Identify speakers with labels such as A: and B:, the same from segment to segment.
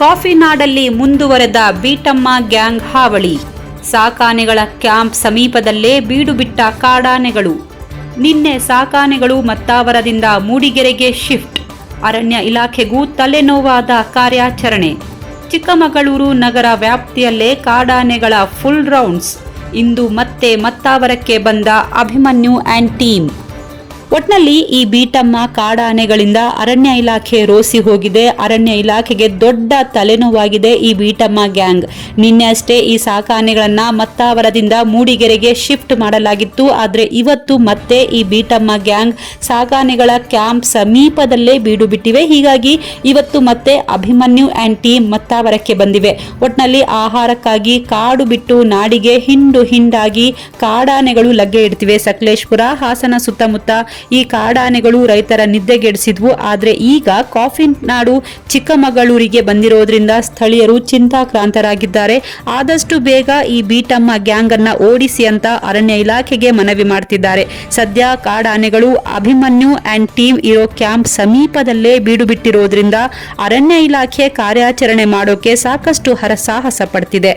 A: Coffee ನಾಡಲ್ಲಿ ಮುಂದುವರೆದ ಬೀಟಮ್ಮ gang ಹಾವಳಿ. ಸಾಕಾನೆಗಳ ಕ್ಯಾಂಪ್ ಸಮೀಪದಲ್ಲೇ ಬೀಡು ಬಿಟ್ಟ ಕಾಡಾನೆಗಳು. ನಿನ್ನೆ ಸಾಕಾನೆಗಳು ಮತ್ತಾವರದಿಂದ ಮೂಡಿಗೆರೆಗೆ ಶಿಫ್ಟ್. ಅರಣ್ಯ ಇಲಾಖೆಗೂ ತಲೆನೋವಾದ ಕಾರ್ಯಾಚರಣೆ. ಚಿಕ್ಕಮಗಳೂರು ನಗರ ವ್ಯಾಪ್ತಿಯಲ್ಲೇ ಕಾಡಾನೆಗಳ ಫುಲ್ ರೌಂಡ್ಸ್. ಇಂದು ಮತ್ತೆ ಮತ್ತಾವರಕ್ಕೆ ಬಂದ ಅಭಿಮನ್ಯು ಆ್ಯಂಡ್ ಟೀಮ್. ಒಟ್ನಲ್ಲಿ ಈ ಬೀಟಮ್ಮ ಕಾಡಾನೆಗಳಿಂದ ಅರಣ್ಯ ಇಲಾಖೆ ರೋಸಿ ಹೋಗಿದೆ. ಅರಣ್ಯ ಇಲಾಖೆಗೆ ದೊಡ್ಡ ತಲೆನೋವಾಗಿದೆ ಈ ಬೀಟಮ್ಮ ಗ್ಯಾಂಗ್. ನಿನ್ನೆ ಅಷ್ಟೇ ಈ ಸಾಕಾನೆಗಳನ್ನ ಮತ್ತಾವರದಿಂದ ಮೂಡಿಗೆರೆಗೆ ಶಿಫ್ಟ್ ಮಾಡಲಾಗಿತ್ತು. ಆದರೆ ಇವತ್ತು ಮತ್ತೆ ಈ ಬೀಟಮ್ಮ ಗ್ಯಾಂಗ್ ಸಾಕಾನೆಗಳ ಕ್ಯಾಂಪ್ ಸಮೀಪದಲ್ಲೇ ಬೀಡು ಬಿಟ್ಟಿವೆ. ಹೀಗಾಗಿ ಇವತ್ತು ಮತ್ತೆ ಅಭಿಮನ್ಯು ಆ್ಯಂಡ್ ಟೀಮ್ ಮತ್ತಾವರಕ್ಕೆ ಬಂದಿವೆ. ಒಟ್ನಲ್ಲಿ ಆಹಾರಕ್ಕಾಗಿ ಕಾಡು ಬಿಟ್ಟು ನಾಡಿಗೆ ಹಿಂಡು ಹಿಂಡಾಗಿ ಕಾಡಾನೆಗಳು ಲಗ್ಗೆ ಇಡ್ತಿವೆ. ಸಕಲೇಶ್ಪುರ, ಹಾಸನ ಸುತ್ತಮುತ್ತ ಈ ಕಾಡಾನೆಗಳು ರೈತರ ನಿದ್ದೆಗೆಡಿಸಿದ್ವು. ಆದರೆ ಈಗ ಕಾಫಿ ನಾಡು ಚಿಕ್ಕಮಗಳೂರಿಗೆ ಬಂದಿರೋದ್ರಿಂದ ಸ್ಥಳೀಯರು ಚಿಂತಾಕ್ರಾಂತರಾಗಿದ್ದಾರೆ. ಆದಷ್ಟು ಬೇಗ ಈ ಬೀಟಮ್ಮ ಗ್ಯಾಂಗ್ ಅನ್ನ ಓಡಿಸಿ ಅಂತ ಅರಣ್ಯ ಇಲಾಖೆಗೆ ಮನವಿ ಮಾಡ್ತಿದ್ದಾರೆ. ಸದ್ಯ ಕಾಡಾನೆಗಳು ಅಭಿಮನ್ಯು ಅಂಡ್ ಟೀಮ್ ಇರೋ ಕ್ಯಾಂಪ್ ಸಮೀಪದಲ್ಲೇ ಬೀಡು ಬಿಟ್ಟಿರೋದ್ರಿಂದ ಅರಣ್ಯ ಇಲಾಖೆ ಕಾರ್ಯಾಚರಣೆ ಮಾಡೋಕೆ ಸಾಕಷ್ಟು ಹರಸಾಹಸ ಪಡ್ತಿದೆ.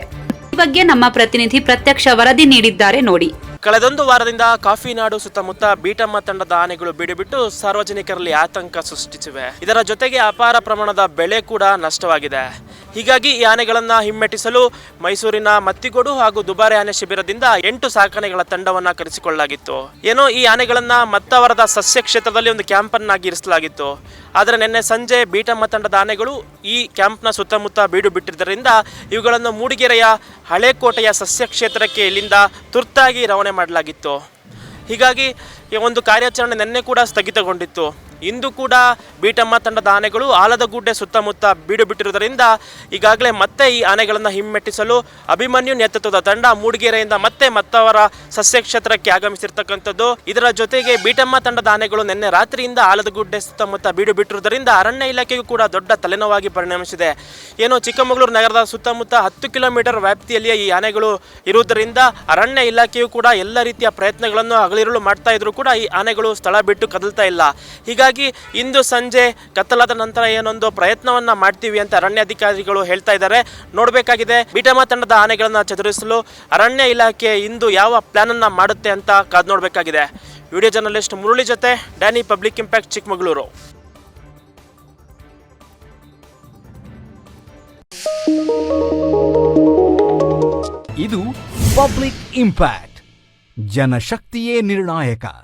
A: ಈ ಬಗ್ಗೆ ನಮ್ಮ ಪ್ರತಿನಿಧಿ ಪ್ರತ್ಯಕ್ಷ ವರದಿ ನೀಡಿದ್ದಾರೆ ನೋಡಿ.
B: ಕಳೆದೊಂದು ವಾರದಿಂದ ಕಾಫಿ ನಾಡು ಸುತ್ತಮುತ್ತ ಬೀಟಮ್ಮ ತಂಡದ ಆನೆಗಳು ಬಿಡಿಬಿಟ್ಟು ಸಾರ್ವಜನಿಕರಲ್ಲಿ ಆತಂಕ ಸೃಷ್ಟಿಸಿವೆ. ಇದರ ಜೊತೆಗೆ ಅಪಾರ ಪ್ರಮಾಣದ ಬೆಳೆ ಕೂಡ ನಷ್ಟವಾಗಿದೆ. ಹೀಗಾಗಿ ಈ ಆನೆಗಳನ್ನು ಹಿಮ್ಮೆಟ್ಟಿಸಲು ಮೈಸೂರಿನ ಮತ್ತಿಗೋಡು ಹಾಗೂ ದುಬಾರೆ ಆನೆ ಶಿಬಿರದಿಂದ ಎಂಟು ಸಾಕಣೆಗಳ ತಂಡವನ್ನು ಕರೆಸಿಕೊಳ್ಳಲಾಗಿತ್ತು. ಏನೋ ಈ ಆನೆಗಳನ್ನು ಮತ್ತವರದ ಸಸ್ಯ ಕ್ಷೇತ್ರದಲ್ಲಿ ಒಂದು ಕ್ಯಾಂಪನ್ನಾಗಿ ಇರಿಸಲಾಗಿತ್ತು. ಆದರೆ ನಿನ್ನೆ ಸಂಜೆ ಬೀಟಮ್ಮ ತಂಡದ ಆನೆಗಳು ಈ ಕ್ಯಾಂಪ್ನ ಸುತ್ತಮುತ್ತ ಬೀಡು ಬಿಟ್ಟಿದ್ದರಿಂದ ಇವುಗಳನ್ನು ಮೂಡಿಗೆರೆಯ ಹಳೆಕೋಟೆಯ ಸಸ್ಯ ಕ್ಷೇತ್ರಕ್ಕೆ ಇಲ್ಲಿಂದ ತುರ್ತಾಗಿ ರವಾನೆ ಮಾಡಲಾಗಿತ್ತು. ಹೀಗಾಗಿ ಒಂದು ಕಾರ್ಯಾಚರಣೆ ನಿನ್ನೆ ಕೂಡ ಸ್ಥಗಿತಗೊಂಡಿತ್ತು. ಇಂದು ಕೂಡ ಬೀಟಮ್ಮ ತಂಡದ ಆನೆಗಳು ಆಲದಗುಡ್ಡೆ ಸುತ್ತಮುತ್ತ ಬೀಡು ಬಿಟ್ಟಿರುವುದರಿಂದ ಈಗಾಗಲೇ ಮತ್ತೆ ಈ ಆನೆಗಳನ್ನು ಹಿಮ್ಮೆಟ್ಟಿಸಲು ಅಭಿಮನ್ಯು ನೇತೃತ್ವದ ತಂಡ ಮೂಡಿಗೆರೆಯಿಂದ ಮತ್ತೆ ಮತ್ತವರ ಸಸ್ಯ ಕ್ಷೇತ್ರಕ್ಕೆ ಆಗಮಿಸಿರ್ತಕ್ಕಂಥದ್ದು. ಇದರ ಜೊತೆಗೆ ಬೀಟಮ್ಮ ತಂಡದ ಆನೆಗಳು ನಿನ್ನೆ ರಾತ್ರಿಯಿಂದ ಆಲದಗುಡ್ಡೆ ಸುತ್ತಮುತ್ತ ಬೀಡು ಬಿಟ್ಟಿರುವುದರಿಂದ ಅರಣ್ಯ ಇಲಾಖೆಗೂ ಕೂಡ ದೊಡ್ಡ ತಲೆನೋವಾಗಿ ಪರಿಣಮಿಸಿದೆ. ಏನು ಚಿಕ್ಕಮಗಳೂರು ನಗರದ ಸುತ್ತಮುತ್ತ ಹತ್ತು ಕಿಲೋಮೀಟರ್ ವ್ಯಾಪ್ತಿಯಲ್ಲಿಯೇ ಈ ಆನೆಗಳು ಇರುವುದರಿಂದ ಅರಣ್ಯ ಇಲಾಖೆಯು ಕೂಡ ಎಲ್ಲ ರೀತಿಯ ಪ್ರಯತ್ನಗಳನ್ನು ಹಗಲಿರುಳು ಮಾಡ್ತಾ ಇದ್ರು ಕೂಡ ಈ ಆನೆಗಳು ಸ್ಥಳ ಬಿಟ್ಟು ಕದಲ್ತಾ ಇಲ್ಲ. ಹೀಗಾಗಿ ಇಂದು ಸಂಜೆ ಕತ್ತಲಾದ ನಂತರ ಏನೊಂದು ಪ್ರಯತ್ನವನ್ನ ಮಾಡ್ತೀವಿ ಅಂತ ಅರಣ್ಯ ಅಧಿಕಾರಿಗಳು ಹೇಳ್ತಾ ಇದ್ದಾರೆ. ನೋಡಬೇಕಾಗಿದೆ ಬಿಟಮ ತಂಡದ ಆನೆಗಳನ್ನ ಚದುರಿಸಲು ಅರಣ್ಯ ಇಲಾಖೆ ಇಂದು ಯಾವ ಪ್ಲಾನ್ ಅನ್ನ ಮಾಡುತ್ತೆ ಅಂತ ಕಾದ್ ನೋಡಬೇಕಾಗಿದೆ. ವಿಡಿಯೋ ಜರ್ನಲಿಸ್ಟ್ ಮುರುಳಿ ಜೊತೆ ಡ್ಯಾನಿ ಪಬ್ಲಿಕ್ ಇಂಪ್ಯಾಕ್ಟ್ ಚಿಕ್ಕಮಗಳೂರು.
C: ಇದು ಪಬ್ಲಿಕ್ ಇಂಪ್ಯಾಕ್ಟ್, ಜನಶಕ್ತಿಯೇ ನಿರ್ಣಾಯಕ.